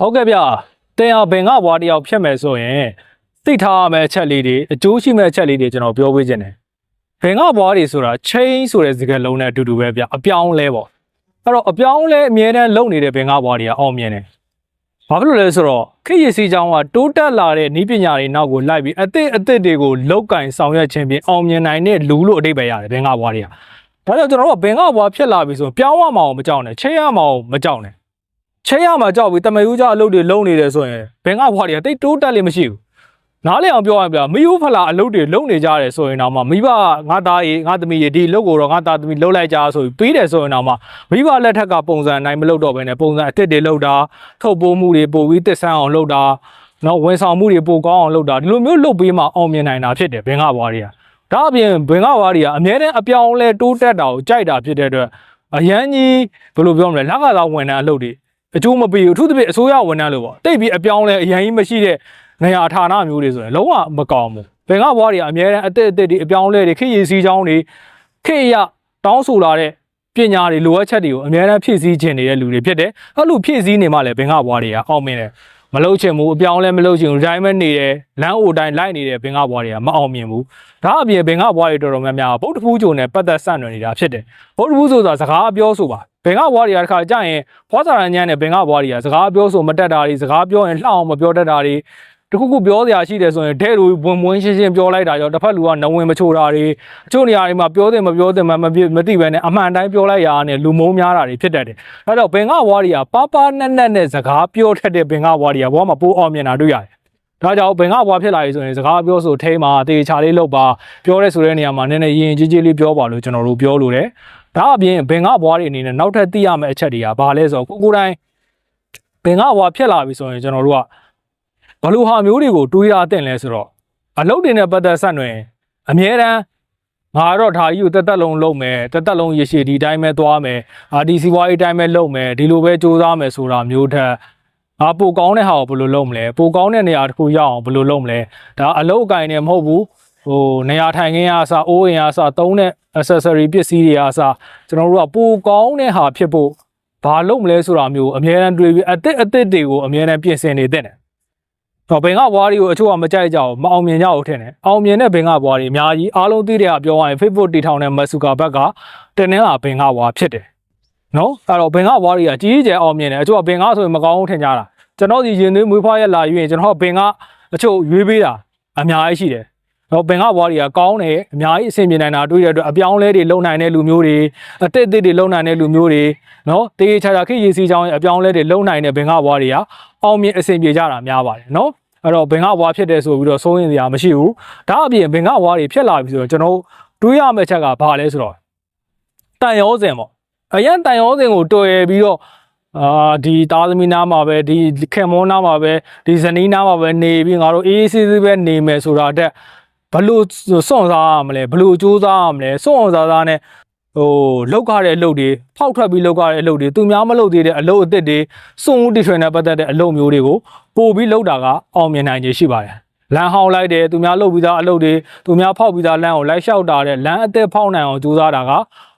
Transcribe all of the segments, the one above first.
ဟုတ်ကဲ့ဗျတင်အောင်ဘင်ကဘွားတယောက်ဖြစ်မယ်ဆိုရင်သိထားရမယ့်အချက်လေးတွေအကျိုးရှိမယ့်အချက်လေးတွေကျွန်တော်ပြောပေးခြင်းတယ်ဘင်ကဘွားတွေဆိုတာ chain ဆိုတဲ့စကားလုံးနဲ့အတူတူပဲဗျအပြောင်းလဲပေါ့အဲ့တော့အပြောင်းလဲအမြဲတမ်းလုပ်နေတဲ့ဘင်ကဘွားတွေကအောင်မြင်တယ်ဘာဖြစ်လို့လဲဆိုတော့ခေတ်ရည်စီချောင်းကတိုးတက်လာတဲ့ဤပညာတွေနောက်ကိုလိုက်ပြီးအသစ်အသစ်တွေကိုလောက်ကင်ဆောင်ရွက်ခြင်းဖြင့်အောင်မြင်နိုင်တဲ့လူလို့အတိတ်ပဲရတယ်ဘင်ကဘွားတွေကဒါကြောင့်ကျွန်တော်တို့ကဘင်ကဘွားဖြစ်လာပြီဆိုရင်ပြောင်းရမှာအောင်မကြောက်နဲ့ချိန်ရမှာအောင်မကြောက်နဲ့ ချဲရမှာကြောက်ပြီးတမယူကြအလုပ်တွေလုပ်နေတယ်ဆိုရင်ဘင်ကဘွားတွေကတိတ်တိုးတက်လိမ့်မရှိဘူးနားလည်အောင်ပြောရရင်ဗျာမယူဖလာအလုပ်တွေလုပ်နေကြတယ်ဆိုရင်တော့မှမိဘကငါသားရေငါသမီးရေဒီလုပ်ကိုတော့ငါသားသမီးလုပ်လိုက်ကြဆိုပြီးပြီးတယ်ဆိုရင်တော့မှမိဘလက်ထက်ကပုံစံအတိုင်းမလုပ်တော့ဘဲနဲ့ပုံစံအစ်စ်တွေလုပ်တာထုတ်ပိုးမှုတွေပို့ပြီးတစ်ဆန်းအောင်လုပ်တာနော်ဝန်ဆောင်မှုတွေပိုကောင်းအောင်လုပ်တာဒီလိုမျိုးလုပ်ပြီးမှအောင်မြင်နိုင်တာဖြစ်တယ်ဘင်ကဘွားတွေကဒါအပြင်ဘင်ကဘွားတွေကအများနဲ့အပြောင်းလဲတိုးတက်တာကိုကြိုက်တာဖြစ်တဲ့အတွက်အရန်ကြီးဘယ်လိုပြောမလဲလက်ကသာဝန်ထမ်းအလုပ်တွေ အကျိုးမပေးဘူးအထူးသဖြင့်အစိုးရဝန်ထမ်းလို့ပေါ့တိတ်ပြီးအပြောင်းလဲအရင်ကြီးမရှိတဲ့နေရာဌာနမျိုးတွေဆိုရင်လုံးဝမကောင်းဘူးဘင်ကဘွားတွေကအများအားအသက်အသက်တွေအပြောင်းလဲတွေခေတ်ရည်စည်းချောင်းတွေခေတ်ရတောင်းဆိုလာတဲ့ပညာတွေလိုအပ်ချက်တွေကိုအများအားဖြည့်ဆည်းခြင်းနေတဲ့လူတွေဖြစ်တယ်အဲ့လိုဖြည့်ဆည်းနေမှလည်းဘင်ကဘွားတွေကအောင်မြင်တယ်မလုပ်ချင်ဘူးအပြောင်းလဲမလုပ်ချင်ဘူးဒီတိုင်းပဲနေတယ်လမ်းအိုတိုင်းလိုက်နေတဲ့ဘင်ကဘွားတွေကမအောင်မြင်ဘူးဒါအပြင်ဘင်ကဘွားတွေတော်တော်များများဗုဒ္ဓဖူးကြုံနဲ့ပတ်သက်ဆက်နွယ်နေတာဖြစ်တယ်ဗုဒ္ဓဖူးဆိုတာစကားပြောဆိုပါ ဘင်ကဘွားတွေကတခါကြာရင်ဖွားစာရန်ညံ့နဲ့ဘင်ကဘွားတွေကစကားပြောဆိုမတက်တာတွေစကားပြောရင်လှအောင်မပြောတတ်တာတွေတခုခုပြောစရာရှိတယ်ဆိုရင်တဲ့လူဝင်ဝင်ရှင်းရှင်းပြောလိုက်တာကြောတစ်ဖက်လူကနဝင်မချိုတာတွေအချို့နေရာတွေမှာပြောတယ်မပြောတယ်မမပြမသိပဲနဲ့အမှန်တိုင်းပြောလိုက်ရတာနဲ့လူမုန်းများတာတွေဖြစ်တတ်တယ်အဲတော့ဘင်ကဘွားတွေကပါပါနက်နက်နဲ့စကားပြောတတ်တဲ့ဘင်ကဘွားတွေကဘွားမှာပိုးအောင်မြင်တာတွေ့ရတယ်ဒါကြောင့်ဘင်ကဘွားဖြစ်လာပြီဆိုရင်စကားပြောဆိုထိမှာတေချာလေးလုပ်ပါပြောရဲဆိုတဲ့နေရာမှာနည်းနည်းရင်ကြီးကြီးလေးပြောပါလို့ကျွန်တော်တို့ပြောလို့တယ် ဒါအပြင်ဘင်ကဘွားတွေအနေနဲ့နောက်ထပ်သိရမယ့်အချက်တွေကဘာလဲဆိုတော့ကိုကိုတိုင်းဘင်ကဘွားဖြစ်လာပြီဆိုရင်ကျွန်တော်တို့ကဘလို့ဟာမျိုးတွေကိုတွေးရတဲ့လဲဆိုတော့အလုပ်တွေနဲ့ပတ်သက်ဆက်နွယ်အမြဲတမ်းငါတော့ဒါကြီးကိုတက်တက်လုံးလုပ်မယ်တက်တက်လုံးရရှိဒီတိုင်းပဲသွားမယ်အာဒီစီဝါရေးတိုင်းပဲလုပ်မယ်ဒီလိုပဲစူးစမ်းမယ်ဆိုတာမျိုးထက်အာပိုကောင်းတဲ့ဟာကိုဘယ်လိုလုပ်မလဲပိုကောင်းတဲ့နေရာတစ်ခုရောက်အောင်ဘယ်လိုလုပ်မလဲဒါအလုပ်အကင်နဲ့မဟုတ်ဘူး ဟိုနေရာထိုင်ခင်းအားအစားအိုးအိမ်အားအစားသုံးတဲ့ accessory ပစ္စည်းတွေအားအစားကျွန်တော်တို့ကပိုကောင်းတဲ့ဟာဖြစ်ဖို့ဘာလုပ်မလဲဆိုတာမျိုးအများအားတွေးပြီးအသစ်အသစ်တွေကိုအများအားပြင်ဆင်နေတဲ့တယ်တော့ဘင်ကဘွားတွေကိုအချို့ကမကြိုက်ကြအောင်မအောင်မြင်ကြဘူးထင်တယ်အောင်မြင်တဲ့ဘင်ကဘွားတွေအများကြီးအားလုံးသိတဲ့ကပြောရရင် Facebook တီထောင်တဲ့မက်ဆူကာဘက်ကတင်းနှင်းလာဘင်ကဘွားဖြစ်တယ်နော်အဲ့တော့ဘင်ကဘွားတွေကကြီးကြီးကျယ်အောင်မြင်တယ်အချို့ကဘင်ကဆိုရင်မကောင်းဘူးထင်ကြတာကျွန်တော်ဒီရင်သွေးမွေးဖွားရက်လာယူရင်ကျွန်တော်ဘင်ကအချို့ရွေးပေးတာအများကြီးရှိတယ် တော့ဘင်ကဘွားတွေကကောင်းတယ်အများကြီးအဆင်ပြေနိုင်တာတွေ့ရတဲ့အတွက်အပြောင်းလဲတွေလုံနိုင်တဲ့လူမျိုးတွေအတစ်အစ်တွေလုံနိုင်တဲ့လူမျိုးတွေနော်တေးချာချာခေတ်ရည်စီချောင်းရဲ့အပြောင်းလဲတွေလုံနိုင်တဲ့ဘင်ကဘွားတွေကအောင်မြင်အဆင်ပြေကြတာများပါတယ်နော်အဲ့တော့ဘင်ကဘွားဖြစ်တယ်ဆိုပြီးတော့စိုးရင်စရာမရှိဘူးဒါအပြင်ဘင်ကဘွားတွေဖြစ်လာပြီဆိုတော့ကျွန်တော်တွေးရမယ့်ချက်ကဘာလဲဆိုတော့တန်ရောစင်ပေါ့အရင်တန်ရောစင်ကိုတွေ့ရပြီးတော့အာဒီသားသမီးနားမှာပဲဒီခင်မောနားမှာပဲဒီဇနီးနားမှာပဲနေပြီးငါတို့အေးအေးဆေးဆေးပဲနေမယ်ဆိုတာတက် ဘလို့စွန့်စားရမလဲဘလို့စူးစမ်းရမလဲစွန့်အောင်စားစားနဲ့ဟိုလောက်ရတဲ့အလုပ်တွေဖောက်ထွက်ပြီးလောက်ရတဲ့အလုပ်တွေသူများမလုပ်သေးတဲ့အလုပ်အသစ်တွေစွန့်ဦးတီထွင်နဲ့ပတ်သက်တဲ့အလုပ်မျိုးတွေကိုပို့ပြီးလောက်တာကအောင်မြင်နိုင်ခြေရှိပါတယ်လမ်းဟောင်းလိုက်တယ်သူများလုပ်ပြီးသားအလုပ်တွေသူများဖောက်ပြီးသားလမ်းကိုလိုက်လျှောက်တာတဲ့လမ်းအသက်ဖောက်နိုင်အောင်ကြိုးစားတာက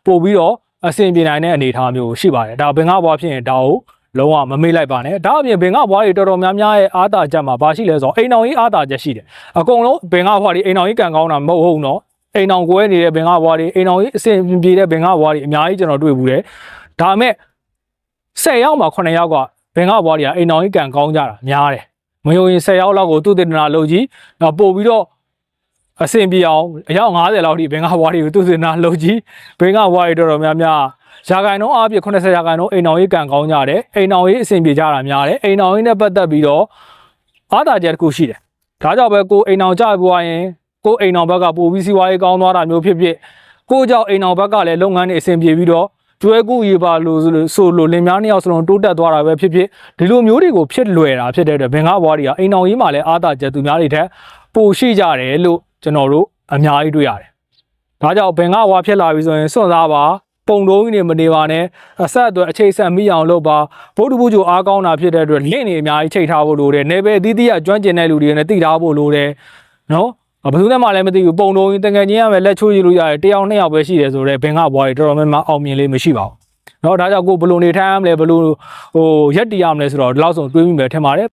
ပို့ပြီးတော့အဆင်ပြေနိုင်တဲ့အနေအထားမျိုးရှိပါတယ်ဒါဘင်္ဂဘွားဖြစ်ရင်ဒါကို လုံးဝမမေ့လိုက်ပါနဲ့ဒါအပြင်ဘင်္ဂဘွားတွေတော်တော်များများရဲ့အားတာချက်မှာဘာရှိလဲဆိုတော့အိမ်တော်ကြီးအားတာချက်ရှိတယ်အကုန်လုံးဘင်္ဂဘွားတွေအိမ်တော်ကြီးကံကောင်းတာမဟုတ်ဟုတ်နော်အိမ်တော်ကွဲနေတဲ့ဘင်္ဂဘွားတွေအိမ်တော်ကြီးအဆင်ပြေတဲ့ဘင်္ဂဘွားတွေအများကြီးကျွန်တော်တွေ့ဘူးတယ်ဒါမဲ့10ယောက်မှာ9ယောက်ကဘင်္ဂဘွားတွေကအိမ်တော်ကြီးကံကောင်းကြတာများတယ်မယုံရင်10ယောက်လောက်ကိုသူတည်တနာလုပ်ကြည့်တော့ပို့ပြီးတော့အဆင်ပြေအောင်အယောက်90လောက်ထိဘင်္ဂဘွားတွေကိုသူတည်တနာလုပ်ကြည့်ဘင်္ဂဘွားတွေတော်တော်များများ ရာခိုင်နှုန်းအပြည့်80ရာခိုင်နှုန်းအိမ်တော်ရေးကံကောင်းကြတယ်အိမ်တော်ရေးအဆင်ပြေကြတာများတယ်အိမ်တော်ရေးနဲ့ပတ်သက်ပြီးတော့အားသာချက်တစ်ခုရှိတယ်ဒါကြောင့်ပဲကိုအိမ်တော်ကြပွားရင်ကိုအိမ်တော်ဘက်ကပိုပြီးစီးပွားရေးကောင်းသွားတာမျိုးဖြစ်ဖြစ်ကိုကြောင့်အိမ်တော်ဘက်ကလည်းလုပ်ငန်းတွေအဆင်ပြေပြီးတော့ကျွဲကူရေပါလို့ဆိုလို့လင်များနှစ်ယောက်စလုံးတိုးတက်သွားတာပဲဖြစ်ဖြစ်ဒီလိုမျိုးတွေကိုဖြစ်လွယ်တာဖြစ်တဲ့အတွက်ဘင်္ဂဘွားတွေကအိမ်တော်ရေးမှာလည်းအားသာချက်သူများတွေထက်ပိုရှိကြတယ်လို့ကျွန်တော်တို့အများကြီးတွေ့ရတယ်ဒါကြောင့်ဘင်္ဂဘွားဖြစ်လာပြီဆိုရင်စွန့်စားပါ ပုံတုံးကြီးတွေမနေပါနဲ့အဆက်အသွယ်အခြေဆက်မိအောင်လုပ်ပါဗုဒ္ဓဘုဂျိုအားကောင်းတာဖြစ်တဲ့အတွက်လင့်နေအများကြီးချိန်ထားဖို့လိုတယ်နေပဲအသီးသီးကကျွမ်းကျင်တဲ့လူတွေနဲ့တိထားဖို့လိုတယ်နော်ဘယ်သူနဲ့မှလည်းမသိဘူးပုံတုံးကြီးတကယ်ချင်းရမယ်လက်ချိုးရလို့ရတယ်တယောက်နှစ်ယောက်ပဲရှိတယ်ဆိုတော့ဘင်ကဘွားကြီးတော်တော်များများအောင်မြင်လေးမရှိပါဘူးနော်ဒါကြောင့်ကိုဘယ်လိုနေထိုင်ရမလဲဘယ်လိုဟိုရက်တည်ရမလဲဆိုတော့ဒီလောက်ဆုံးတွေးမိမယ်ထင်ပါတယ်